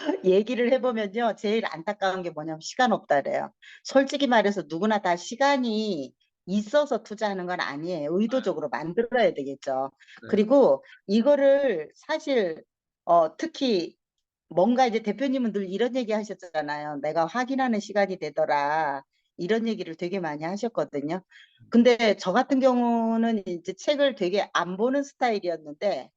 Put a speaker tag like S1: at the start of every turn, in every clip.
S1: 얘기를 해보면요. 제일 안타까운 게 뭐냐면 시간 없다 그래요. 솔직히 말해서 누구나 다 시간이 있어서 투자하는 건 아니에요. 의도적으로 만들어야 되겠죠.
S2: 네.
S1: 그리고 이거를 사실 어, 특히 뭔가 이제 대표님은 늘 이런 얘기 하셨잖아요. 내가 확인하는 시간이 되더라. 이런 얘기를 되게 많이 하셨거든요. 근데 저 같은 경우는 이제 책을 되게 안 보는 스타일이었는데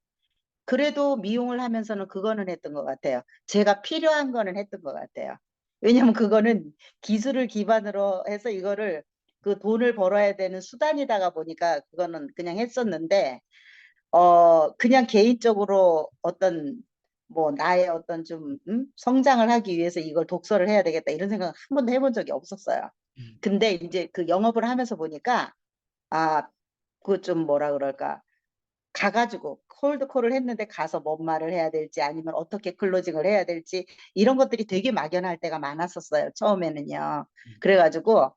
S1: 그래도 미용을 하면서는 그거는 했던 것 같아요. 제가 필요한 거는 했던 것 같아요. 왜냐면 그거는 기술을 기반으로 해서 이거를 그 돈을 벌어야 되는 수단이다가 보니까 그거는 그냥 했었는데 어 그냥 개인적으로 어떤 뭐 나의 어떤 좀 음? 성장을 하기 위해서 이걸 독서를 해야 되겠다 이런 생각 한 번도 해본 적이 없었어요.
S2: 음.
S1: 근데 이제 그 영업을 하면서 보니까 아 그 좀 뭐라 그럴까 가가지고 콜드콜을 했는데 가서 뭔 말을 해야 될지 아니면 어떻게 클로징을 해야 될지 이런 것들이 되게 막연할 때가 많았었어요. 처음에는요.
S2: 음.
S1: 그래가지고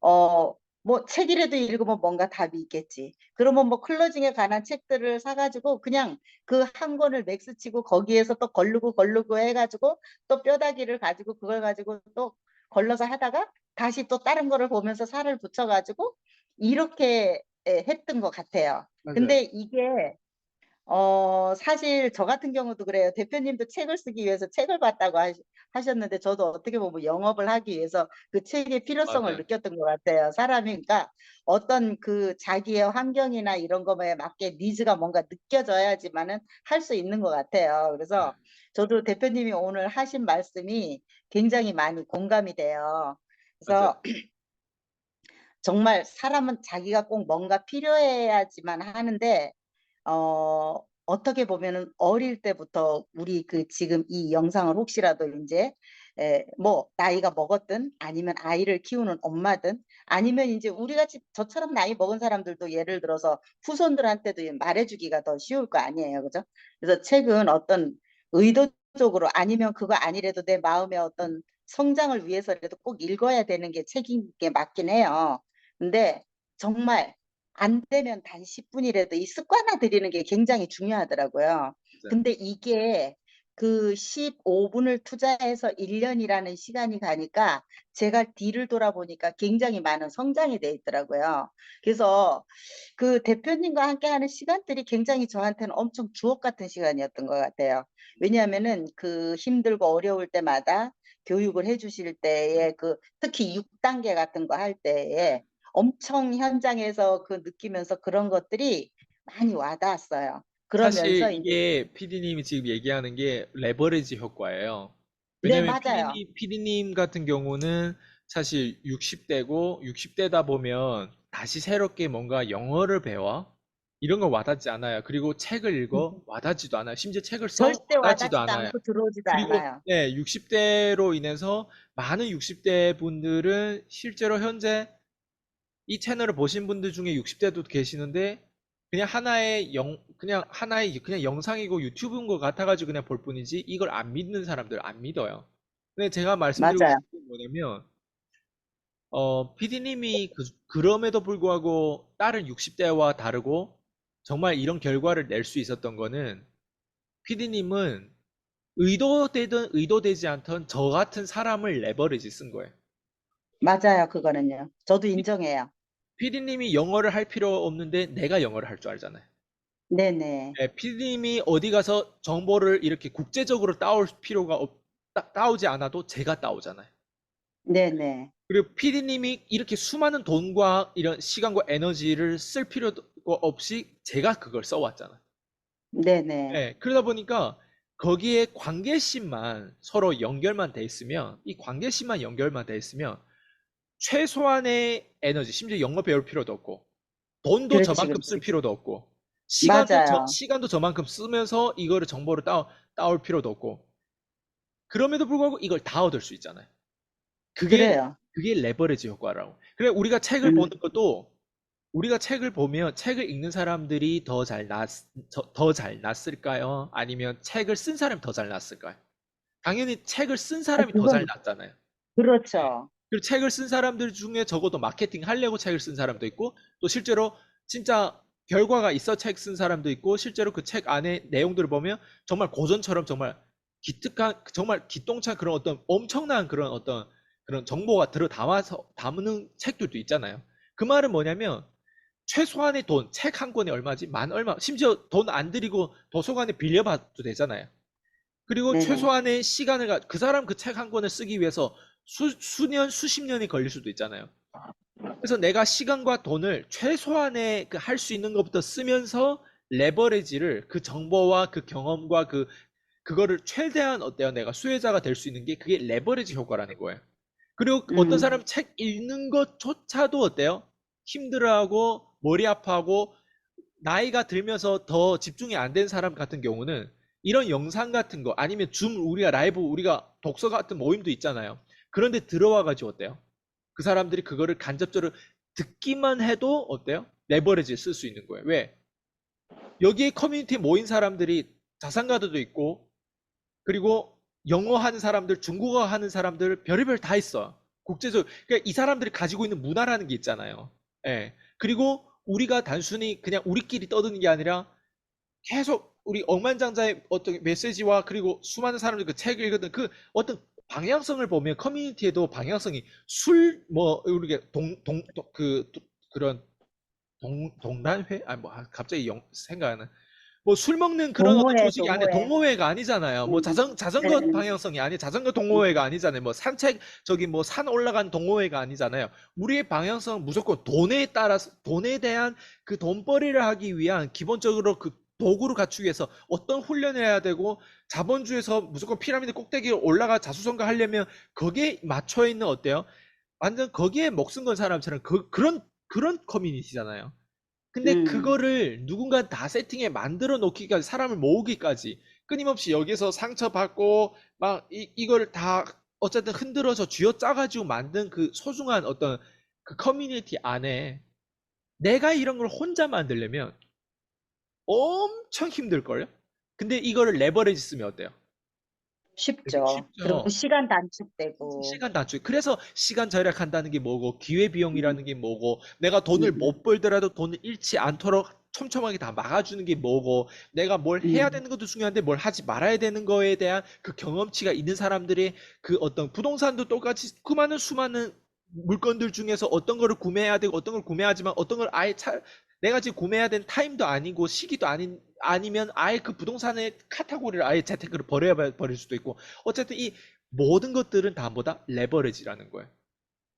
S1: 어 뭐 책이라도 읽으면 뭔가 답이 있겠지. 그러면 뭐 클로징에 관한 책들을 사가지고 그냥 그 한 권을 맥스치고 거기에서 또 걸르고 걸르고 해가지고 또 뼈다귀를 가지고 그걸 가지고 또 걸러서 하다가 다시 또 다른 거를 보면서 살을 붙여가지고 이렇게 예, 했던 것 같아요.
S2: 맞아요.
S1: 근데 이게 어 사실 저 같은 경우도 그래요. 대표님도 책을 쓰기 위해서 책을 봤다고 하셨는데 저도 어떻게 보면 영업을 하기 위해서 그 책의 필요성을
S2: 맞아요.
S1: 느꼈던 것 같아요. 사람이 그러니까 어떤 그 자기의 환경이나 이런 거에 맞게 니즈가 뭔가 느껴져야지만은 할 수 있는 것 같아요. 그래서
S2: 네.
S1: 저도 대표님이 오늘 하신 말씀이 굉장히 많이 공감이 돼요.
S2: 맞아요.
S1: 정말 사람은 자기가 꼭 뭔가 필요해야지만 하는데 어 어떻게 보면은 어릴 때부터 우리 그 지금 이 영상을 혹시라도 인제 에 뭐 나이가 먹었든 아니면 아이를 키우는 엄마든 아니면 인제 우리 같이 저처럼 나이 먹은 사람들도 예를 들어서 후손들한테도 이 말해 주기가 더 쉬울 거 아니에요. 그죠? 그래서 책은 어떤 의도적으로 아니면 그거 아니래도 내 마음의 어떤 성장을 위해서라도 꼭 읽어야 되는 게 책인 게 맞긴 해요. 근데 정말 안 되면 단 10 분이라도 이 습관화 들이는 게 굉장히 중요하더라고요.
S2: 맞아요.
S1: 근데 이게 그 15 분을 투자해서 1 년이라는 시간이 가니까 제가 뒤를 돌아보니까 굉장히 많은 성장이 돼 있더라고요. 그래서 그 대표님과 함께 하는 시간들이 굉장히 저한테는 엄청 주옥 같은 시간이었던 것 같아요. 왜냐하면은 그 힘들고 어려울 때마다 교육을 해 주실 때에 그 특히 6 단계 같은 거 할 때에 엄청 현장에서 그 느끼면서 그런 것들이 많이 와 닿았어요. 그러면서
S2: 사실 이게 PD님이 지금 얘기하는 게 레버리지 효과예요.
S1: 네
S2: 왜냐면
S1: 맞아요.
S2: PD님, PD님 같은 경우는 사실 60대고 60대다 보면 다시 새롭게 뭔가 영어를 배워 이런 거 와닿지 않아요. 그리고 책을 읽어 와닿지도 않아요. 심지어 책을 써
S1: 절대
S2: 와닿지도 않아요.
S1: 들어오지도
S2: 그리고
S1: 않아요.
S2: 네, 60대로 인해서 많은 60대 분들은 실제로 현재 이 채널을 보신 분들 중에 60대도 계시는데 그냥 하나의 영 그냥 하나의 그냥 영상이고 유튜브인 것 같아가지고 그냥 볼 뿐이지 이걸 안 믿는 사람들 안 믿어요. 근데 제가 말씀드리고
S1: 맞아요.
S2: 싶은 게 뭐냐면 어 PD님이 그, 그럼에도 불구하고 다른 60대와 다르고 정말 이런 결과를 낼 수 있었던 거는 PD님은 의도되든 의도되지 않던 저 같은 사람을 레버리지 쓴 거예요.
S1: 맞아요. 그거는요. 저도 인정해요.
S2: PD님이 영어를 할 필요 없는데 내가 영어를 할 줄 알잖아요.
S1: 네네.
S2: 네, PD님이 어디 가서 정보를 이렇게 국제적으로 따올 필요가 없, 따, 따오지 않아도 제가 따오잖아요.
S1: 네네.
S2: 그리고 PD님이 이렇게 수많은 돈과 이런 시간과 에너지를 쓸 필요가 없이 제가 그걸 써왔잖아요.
S1: 네네.
S2: 네, 그러다 보니까 거기에 관계심만 서로 연결만 돼 있으면 이 관계심만 연결만 돼 있으면 최소한의 에너지, 심지어 영어 배울 필요도 없고 돈도
S1: 그렇지,
S2: 저만큼
S1: 그렇지.
S2: 쓸 필요도 없고 시간도 저,
S1: 맞아요.
S2: 시간도 저만큼 쓰면서 이거를 정보를 따, 따올 필요도 없고 그럼에도 불구하고 이걸 다 얻을 수 있잖아요. 그게
S1: 그래요.
S2: 그게 레버리지 효과라고. 그래 우리가 책을
S1: 음.
S2: 보는 것도 우리가 책을 보면 책을 읽는 사람들이 더 잘 났, 더잘 났을까요? 아니면 책을 쓴 사람이 더 잘 났을까요? 당연히 책을 쓴 사람이 더 잘
S1: 그건
S2: 났잖아요.
S1: 그렇죠.
S2: 그리고 책을 쓴 사람들 중에 적어도 마케팅 하려고 책을 쓴 사람도 있고 또 실제로 진짜 결과가 있어 책 쓴 사람도 있고 실제로 그 책 안에 내용들을 보면 정말 고전처럼 정말 기특한 정말 기똥찬 그런 어떤 엄청난 그런 어떤 그런 정보가 들어 담아서 담는 책들도 있잖아요. 그 말은 뭐냐면 최소한의 돈, 책 한 권에 얼마지? 만 얼마, 심지어 돈 안 들이고 도서관에 빌려봐도 되잖아요. 그리고
S1: 네네.
S2: 최소한의 시간을 가, 그 사람 그 책 한 권을 쓰기 위해서 수, 수년, 수십 년이 걸릴 수도 있잖아요. 그래서 내가 시간과 돈을 최소한의 그 할 수 있는 것부터 쓰면서 레버리지를 그 정보와 그 경험과 그 그거를 최대한 어때요? 내가 수혜자가 될 수 있는 게 그게 레버리지 효과라는 거예요. 그리고 어떤
S1: 음.
S2: 사람 책 읽는 것조차도 어때요? 힘들어하고 머리 아파하고 나이가 들면서 더 집중이 안 된 사람 같은 경우는 이런 영상 같은 거 아니면 줌 우리가 라이브 우리가 독서 같은 모임도 있잖아요. 그런데 들어와 가지고 어때요? 그 사람들이 그거를 간접적으로 듣기만 해도 어때요? 레버리지 쓸 수 있는 거예요. 왜? 여기에 커뮤니티에 모인 사람들이 자산가들도 있고 그리고 영어 하는 사람들, 중국어 하는 사람들 별의별 다 있어. 국제적 그러니까 이 사람들이 가지고 있는 문화라는 게 있잖아요. 예. 그리고 우리가 단순히 그냥 우리끼리 떠드는 게 아니라 계속 우리 억만장자의 어떤 메시지와 그리고 수많은 사람들이 그 책을 읽었던 그 어떤 방향성을 보면 커뮤니티에도 방향성이 술뭐 우리가 동동 그 그런 동 동란회 아니 뭐 아, 갑자기 영 생각하는 뭐 술 먹는 그런 어떤
S1: 동호회,
S2: 조직이 아니
S1: 동호회.
S2: 동호회가 아니잖아요. 뭐
S1: 음.
S2: 자전 자전거
S1: 네.
S2: 방향성이 아니 자전거 동호회가 아니잖아요. 뭐 산책 저기 뭐 산 올라간 동호회가 아니잖아요. 우리의 방향성은 무조건 돈에 따라서 돈에 대한 그 돈벌이를 하기 위한 기본적으로 그 도구를 갖추기 위해서 어떤 훈련을 해야 되고 자본주의에서 무조건 피라미드 꼭대기에 올라가 자수성가 하려면 거기에 맞춰 있는 어때요? 완전 거기에 목숨 건 사람처럼 그, 그런 그런 커뮤니티잖아요. 근데
S1: 음.
S2: 그거를 누군가 다 세팅해 만들어 놓기까지 사람을 모으기까지 끊임없이 여기서 상처받고 막 이, 이걸 다 어쨌든 흔들어서 쥐어짜가지고 만든 그 소중한 어떤 그 커뮤니티 안에 내가 이런 걸 혼자 만들려면 엄청 힘들걸요? 근데 이거를 레버리지 쓰면 어때요?
S1: 쉽죠.
S2: 쉽죠.
S1: 그리고 시간 단축되고.
S2: 시간 단축. 그래서 시간 절약한다는 게 뭐고, 기회 비용이라는 게 뭐고, 내가 돈을
S1: 음.
S2: 못 벌더라도 돈을 잃지 않도록 촘촘하게 다 막아주는 게 뭐고, 내가 뭘 해야
S1: 음.
S2: 되는 것도 중요한데 뭘 하지 말아야 되는 거에 대한 그 경험치가 있는 사람들의 그 어떤 부동산도 똑같이 그 많은 수많은 물건들 중에서 어떤 거를 구매해야 되고 어떤 걸 구매하지만 어떤 걸 아예 차, 내가 지금 구매해야 되는 타임도 아니고 시기도 아닌 아니면 아예 그 부동산의 카테고리를 아예 재테크를 버려야 버릴 수도 있고 어쨌든 이 모든 것들은 다 뭐다 레버리지라는 거예요.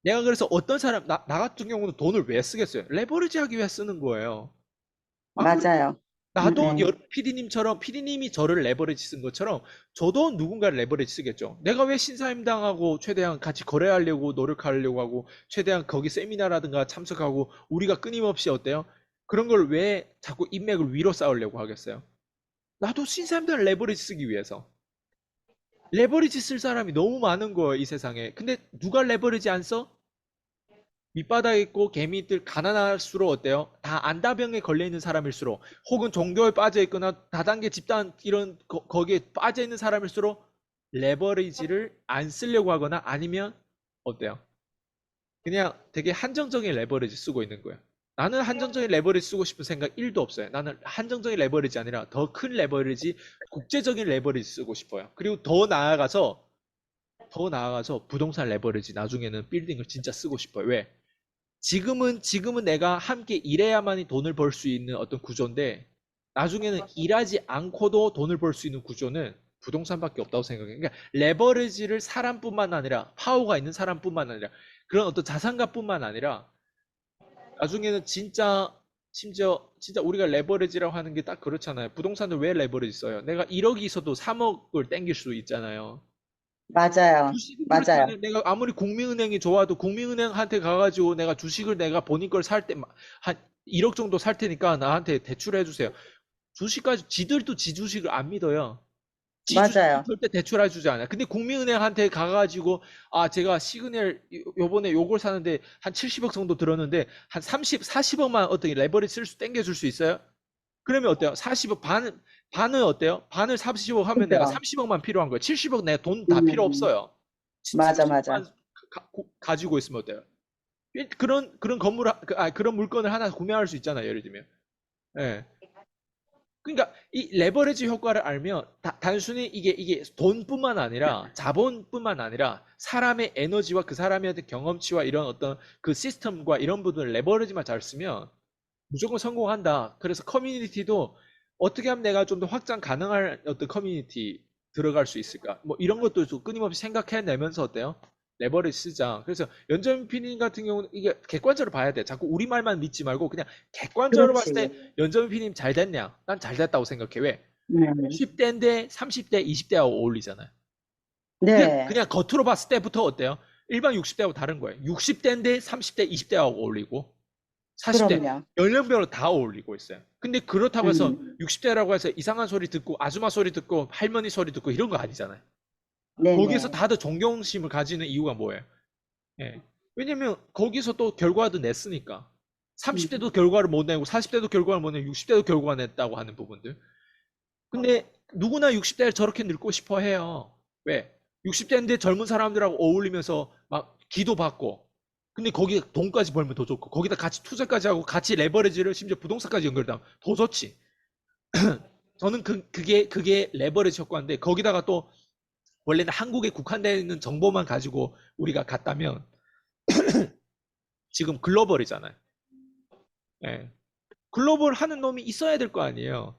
S2: 내가 그래서 어떤 사람 나, 나 같은 경우는 돈을 왜 쓰겠어요? 레버리지 하기 위해 쓰는 거예요. 아,
S1: 맞아요.
S2: 나도
S1: 음.
S2: 여 PD님처럼 PD님이 저를 레버리지 쓴 것처럼 저도 누군가를 레버리지 쓰겠죠. 내가 왜 신사임당하고 최대한 같이 거래하려고 노력하려고 하고 최대한 거기 세미나라든가 참석하고 우리가 끊임없이 어때요? 그런 걸 왜 자꾸 인맥을 위로 쌓으려고 하겠어요? 나도 신사임당을 레버리지 쓰기 위해서. 레버리지 쓸 사람이 너무 많은 거예요, 이 세상에. 근데 누가 레버리지 안 써? 밑바닥에 있고 개미들 가난할수록 어때요? 다 안다병에 걸려 있는 사람일수록 혹은 종교에 빠져 있거나 다단계 집단 이런 거, 거기에 빠져 있는 사람일수록 레버리지를 안 쓰려고 하거나 아니면 어때요? 그냥 되게 한정적인 레버리지 쓰고 있는 거예요. 나는 한정적인 레버리지 쓰고 싶은 생각 1도 없어요. 나는 한정적인 레버리지 아니라 더 큰 레버리지, 국제적인 레버리지 쓰고 싶어요. 그리고 더 나아가서 더 나아가서 부동산 레버리지 나중에는 빌딩을 진짜 쓰고 싶어요. 왜? 지금은 지금은 내가 함께 일해야만이 돈을 벌 수 있는 어떤 구조인데 나중에는 일하지 않고도 돈을 벌 수 있는 구조는 부동산밖에 없다고 생각해요. 그러니까 레버리지를 사람뿐만 아니라 파워가 있는 사람뿐만 아니라 그런 어떤 자산가뿐만 아니라 나중에는 진짜 심지어 진짜 우리가 레버리지라고 하는 게 딱 그렇잖아요. 부동산을 왜 레버리지 써요? 내가 1억이 있어도 3억을 땡길 수 있잖아요.
S1: 맞아요.
S2: 주식은
S1: 맞아요.
S2: 그렇잖아요. 내가 아무리 국민은행이 좋아도 국민은행한테 가가지고 내가 주식을 내가 본인 걸 살 때 한 1억 정도 살 테니까 나한테 대출해 주세요. 주식까지 지들도 지 주식을 안 믿어요.
S1: 맞아요.
S2: 절대 대출해 주지 않아요. 근데 국민은행한테 가가지고 아 제가 시그널 요- 요번에 요걸 사는데 한 70억 정도 들었는데 한 30, 40억만 어떻게 레버리지 쓸수 땡겨 줄 수 있어요? 그러면 어때요? 40억 반 반은 어때요? 반을 30억 하면 내가
S1: 그죠.
S2: 30억만 필요한 거예요. 70억 내가 돈다 필요
S1: 음.
S2: 없어요.
S1: 맞아,
S2: 70억만
S1: 맞아.
S2: 가, 지고 있으면 어때요? 일- 그런 그런 건물 하- 그, 아 그런 물건을 하나 구매할 수 있잖아요. 예를 들면. 예. 그러니까 이 레버리지 효과를 알면 다- 단순히 이게 이게 돈뿐만 아니라 자본뿐만 아니라 사람의 에너지와 그 사람의 경험치와 이런 어떤 그 시스템과 이런 부분을 레버리지만 잘 쓰면 무조건 성공한다. 그래서 커뮤니티도 어떻게 하면 내가 좀 더 확장 가능할 어떤 커뮤니티 들어갈 수 있을까? 뭐 이런 것도 좀 끊임없이 생각해내면서 어때요? 레버리지 쓰자. 그래서 연전 피님 같은 경우는 이게 객관적으로 봐야 돼. 자꾸 우리 말만 믿지 말고 그냥 객관적으로 봤을 때
S1: 그렇지.
S2: 연전 피님 잘 됐냐? 난 잘 됐다고 생각해. 왜?
S1: 네.
S2: 10대인데 30대, 20대하고 어울리잖아요. 그냥,
S1: 네.
S2: 그냥 겉으로 봤을 때부터 어때요? 일반 60대하고 다른 거예요. 60대인데 30대, 20대하고 어울리고 40대
S1: 그럼요.
S2: 연령별로 다 어울리고 있어요. 근데 그렇다고 해서
S1: 음.
S2: 60대라고 해서 이상한 소리 듣고 아줌마 소리 듣고 할머니 소리 듣고 이런 거 아니잖아요.
S1: 네네.
S2: 거기서 다들 존경심을 가지는 이유가 뭐예요? 예. 왜냐면 거기서 또 결과도 냈으니까. 30대도 결과를 못 내고 40대도 결과를 못 내고 60대도 결과 냈다고 하는 부분들. 근데 누구나 60대를 저렇게 늙고 싶어 해요. 왜? 60대인데 젊은 사람들하고 어울리면서 막 기도 받고 근데 거기에 돈까지 벌면 더 좋고 거기다 같이 투자까지 하고 같이 레버리지를 심지어 부동산까지 연결되면 더 좋지. 저는 그, 그게 그게 레버리지 효과인데 거기다가 또 원래는 한국에 국한되어 있는 정보만 가지고 우리가 갔다면 지금 글로벌이잖아요. 예. 글로벌 하는 놈이 있어야 될 거 아니에요.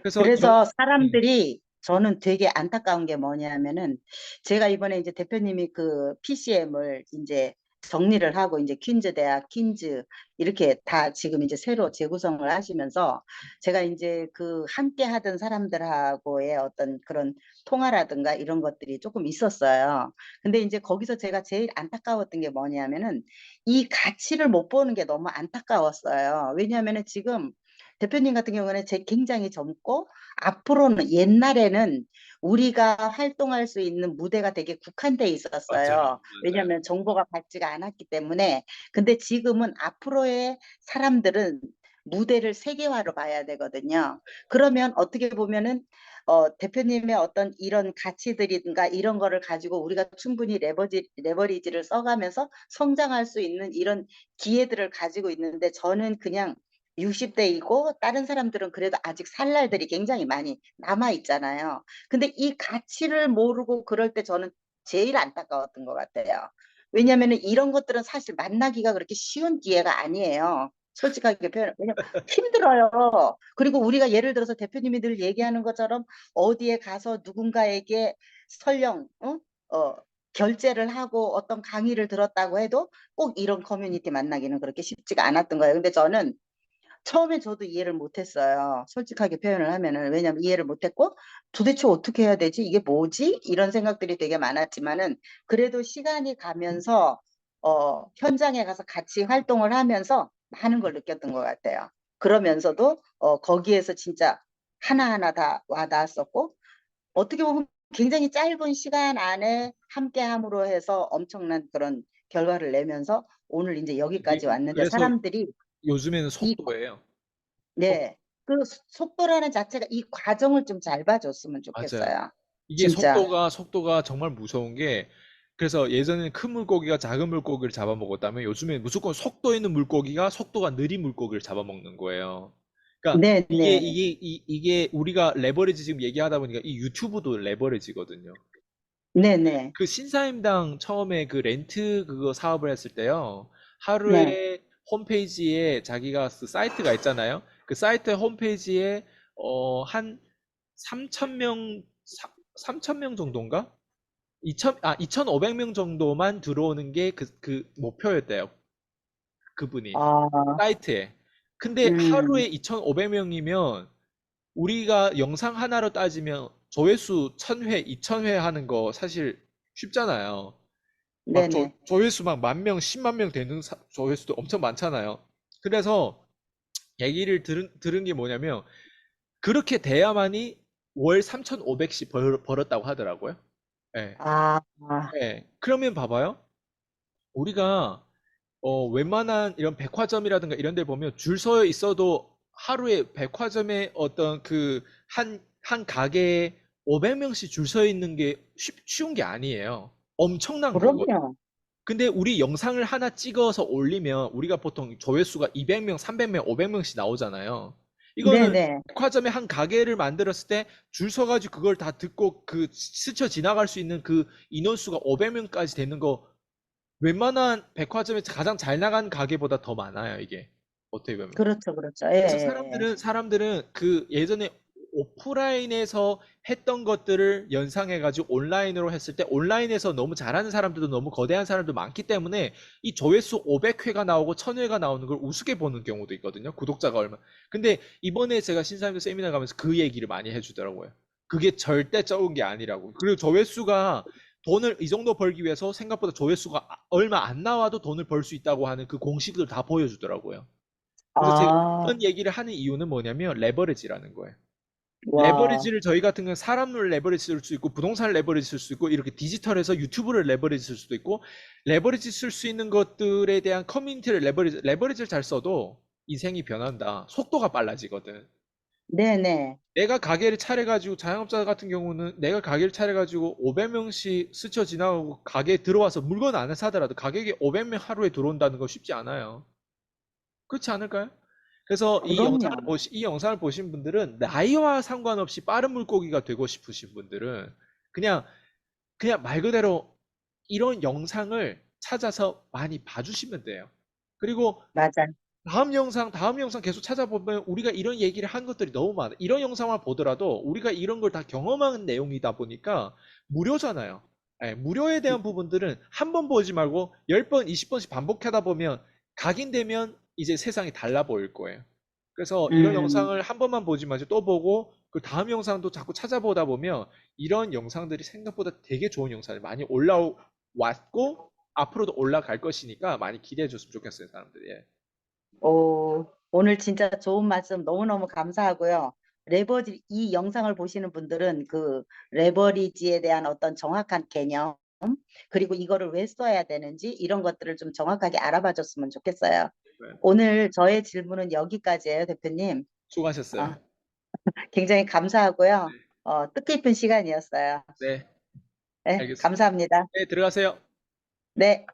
S2: 그래서
S1: 그래서
S2: 여-
S1: 사람들이 저는 되게 안타까운 게 뭐냐면은 제가 이번에 이제 대표님이 그 PCM을 이제 정리를 하고 이제 퀸즈 대학, 퀸즈 이렇게 다 지금 이제 새로 재구성을 하시면서 제가 이제 그 함께 하던 사람들하고의 어떤 그런 통화라든가 이런 것들이 조금 있었어요. 근데 이제 거기서 제가 제일 안타까웠던 게 뭐냐면은 이 가치를 못 보는 게 너무 안타까웠어요. 왜냐하면은 지금 대표님 같은 경우는 제 굉장히 젊고 앞으로는 옛날에는 우리가 활동할 수 있는 무대가 되게 국한돼 있었어요.
S2: 맞아요.
S1: 왜냐하면 정보가 밝지가 않았기 때문에. 근데 지금은 앞으로의 사람들은 무대를 세계화로 봐야 되거든요. 그러면 어떻게 보면은 어, 대표님의 어떤 이런 가치들인가 이런 거를 가지고 우리가 충분히 레버지, 레버리지를 써가면서 성장할 수 있는 이런 기회들을 가지고 있는데 저는 그냥 60대이고 다른 사람들은 그래도 아직 살 날들이 굉장히 많이 남아 있잖아요. 근데 이 가치를 모르고 그럴 때 저는 제일 안타까웠던 것 같아요. 왜냐면은 이런 것들은 사실 만나기가 그렇게 쉬운 기회가 아니에요. 솔직하게 표현, 왜냐면 힘들어요. 그리고 우리가 예를 들어서 대표님이 늘 얘기하는 것처럼 어디에 가서 누군가에게 설령, 어? 어, 결제를 하고 어떤 강의를 들었다고 해도 꼭 이런 커뮤니티 만나기는 그렇게 쉽지가 않았던 거예요. 근데 저는 처음에 저도 이해를 못했어요. 솔직하게 표현을 하면은 왜냐면 이해를 못했고 도대체 어떻게 해야 되지? 이게 뭐지? 이런 생각들이 되게 많았지만은 그래도 시간이 가면서 어, 현장에 가서 같이 활동을 하면서 많은 걸 느꼈던 것 같아요. 그러면서도 어, 거기에서 진짜 하나하나 다 와닿았었고 어떻게 보면 굉장히 짧은 시간 안에 함께함으로 해서 엄청난 그런 결과를 내면서 오늘 이제 여기까지
S2: 이게
S1: 왔는데 사람들이
S2: 요즘에는 속도예요.
S1: 네. 그 소- 속도라는 자체가 이 과정을 좀 잘 봐줬으면
S2: 맞아요.
S1: 좋겠어요.
S2: 이게
S1: 진짜.
S2: 속도가 속도가 정말 무서운 게 그래서 예전에는 큰 물고기가 작은 물고기를 잡아먹었다면 요즘에 무조건 속도 있는 물고기가 속도가 느린 물고기를 잡아먹는 거예요. 그러니까
S1: 네,
S2: 이게
S1: 네.
S2: 이게 이, 이게 우리가 레버리지 지금 얘기하다 보니까 이 유튜브도 레버리지거든요.
S1: 네, 네.
S2: 그 신사임당 처음에 그 렌트 그거 사업을 했을 때요. 하루에
S1: 네.
S2: 홈페이지에 자기가 그 사이트가 있잖아요. 그 사이트 홈페이지에 어, 한 3,000명, 3,000명 정도인가? 2,000, 아, 2,500명 정도만 들어오는 게 그, 그 목표였대요. 그분이.
S1: 아,
S2: 사이트에. 근데
S1: 음.
S2: 하루에 2,500명이면 우리가 영상 하나로 따지면 조회수 1,000회, 2,000회 하는 거 사실 쉽잖아요. 막 조,
S1: 네네.
S2: 조회수 막 만 명, 10만 명 되는 사- 조회수도 엄청 많잖아요. 그래서 얘기를 들은, 들은 게 뭐냐면 그렇게 돼야만이 월 3,500씩 벌, 벌었다고 하더라고요. 예.
S1: 아,
S2: 예. 그러면 봐봐요. 우리가 어, 웬만한 이런 백화점이라든가 이런 데 보면 줄 서 있어도 하루에 백화점에 어떤 그 한, 한 가게에 500명씩 줄 서 있는 게 쉽, 쉬운 게 아니에요. 엄청난 거거든요.
S1: 그럼요.
S2: 근데 우리 영상을 하나 찍어서 올리면 우리가 보통 조회수가 200명, 300명, 500명씩 나오잖아요. 이거는
S1: 네네.
S2: 백화점에 한 가게를 만들었을 때 줄 서가지고 그걸 다 듣고 그 스쳐 지나갈 수 있는 그 인원수가 500명까지 되는 거 웬만한 백화점에서 가장 잘 나간 가게보다 더 많아요, 이게. 어떻게 보면.
S1: 그렇죠, 그렇죠. 예,
S2: 그래서
S1: 예, 예.
S2: 사람들은 사람들은 그 예전에 오프라인에서 했던 것들을 연상해가지고 온라인으로 했을 때 온라인에서 너무 잘하는 사람들도 너무 거대한 사람도 많기 때문에 이 조회수 500회가 나오고 1000회가 나오는 걸 우습게 보는 경우도 있거든요. 구독자가 얼마. 근데 이번에 제가 신사임도 세미나 가면서 그 얘기를 많이 해주더라고요. 그게 절대 적은 게 아니라고. 그리고 조회수가 돈을 이 정도 벌기 위해서 생각보다 조회수가 아- 얼마 안 나와도 돈을 벌 수 있다고 하는 그 공식을 다 보여주더라고요. 그래서 제가
S1: 아,
S2: 이런 얘기를 하는 이유는 뭐냐면 레버리지라는 거예요.
S1: 와.
S2: 레버리지를 저희 같은 경우는 사람을 레버리지 쓸 수 있고 부동산을 레버리지 쓸 수 있고 이렇게 디지털에서 유튜브를 레버리지 쓸 수도 있고 레버리지 쓸 수 있는 것들에 대한 커뮤니티를 레버리지 레버리지를 잘 써도 인생이 변한다. 속도가 빨라지거든.
S1: 네네.
S2: 내가 가게를 차려가지고 자영업자 같은 경우는 내가 가게를 차려가지고 500명씩 스쳐 지나가고 가게에 들어와서 물건 안 사더라도 가격이 500명 하루에 들어온다는 거 쉽지 않아요. 그렇지 않을까요? 그래서 이
S1: 그럼요.
S2: 영상을 보시, 이 영상을 보신 분들은 나이와 상관없이 빠른 물고기가 되고 싶으신 분들은 그냥 그냥 말 그대로 이런 영상을 찾아서 많이 봐주시면 돼요. 그리고
S1: 맞아.
S2: 다음 영상, 다음 영상 계속 찾아보면 우리가 이런 얘기를 한 것들이 너무 많아. 이런 영상만 보더라도 우리가 이런 걸 다 경험한 내용이다 보니까 무료잖아요. 예, 무료에 대한 부분들은 한 번 보지 말고 10번, 20번씩 반복하다 보면 각인되면 이제 세상이 달라 보일 거예요. 그래서 이런
S1: 음.
S2: 영상을 한 번만 보지 마시고 또 보고 그 다음 영상도 자꾸 찾아보다 보면 이런 영상들이 생각보다 되게 좋은 영상이 많이 올라왔고 앞으로도 올라갈 것이니까 많이 기대해 줬으면 좋겠어요, 사람들이. 예.
S1: 오, 오늘 진짜 좋은 말씀 너무너무 감사하고요. 레버리, 이 영상을 보시는 분들은 그 레버리지에 대한 어떤 정확한 개념, 그리고 이거를 왜 써야 되는지 이런 것들을 좀 정확하게 알아봐 줬으면 좋겠어요.
S2: 네.
S1: 오늘 저의 질문은 여기까지예요, 대표님.
S2: 수고하셨어요.
S1: 아. 굉장히 감사하고요. 어, 뜻깊은 시간이었어요.
S2: 네,
S1: 네,
S2: 알겠습니다.
S1: 감사합니다.
S2: 네, 들어가세요.
S1: 네.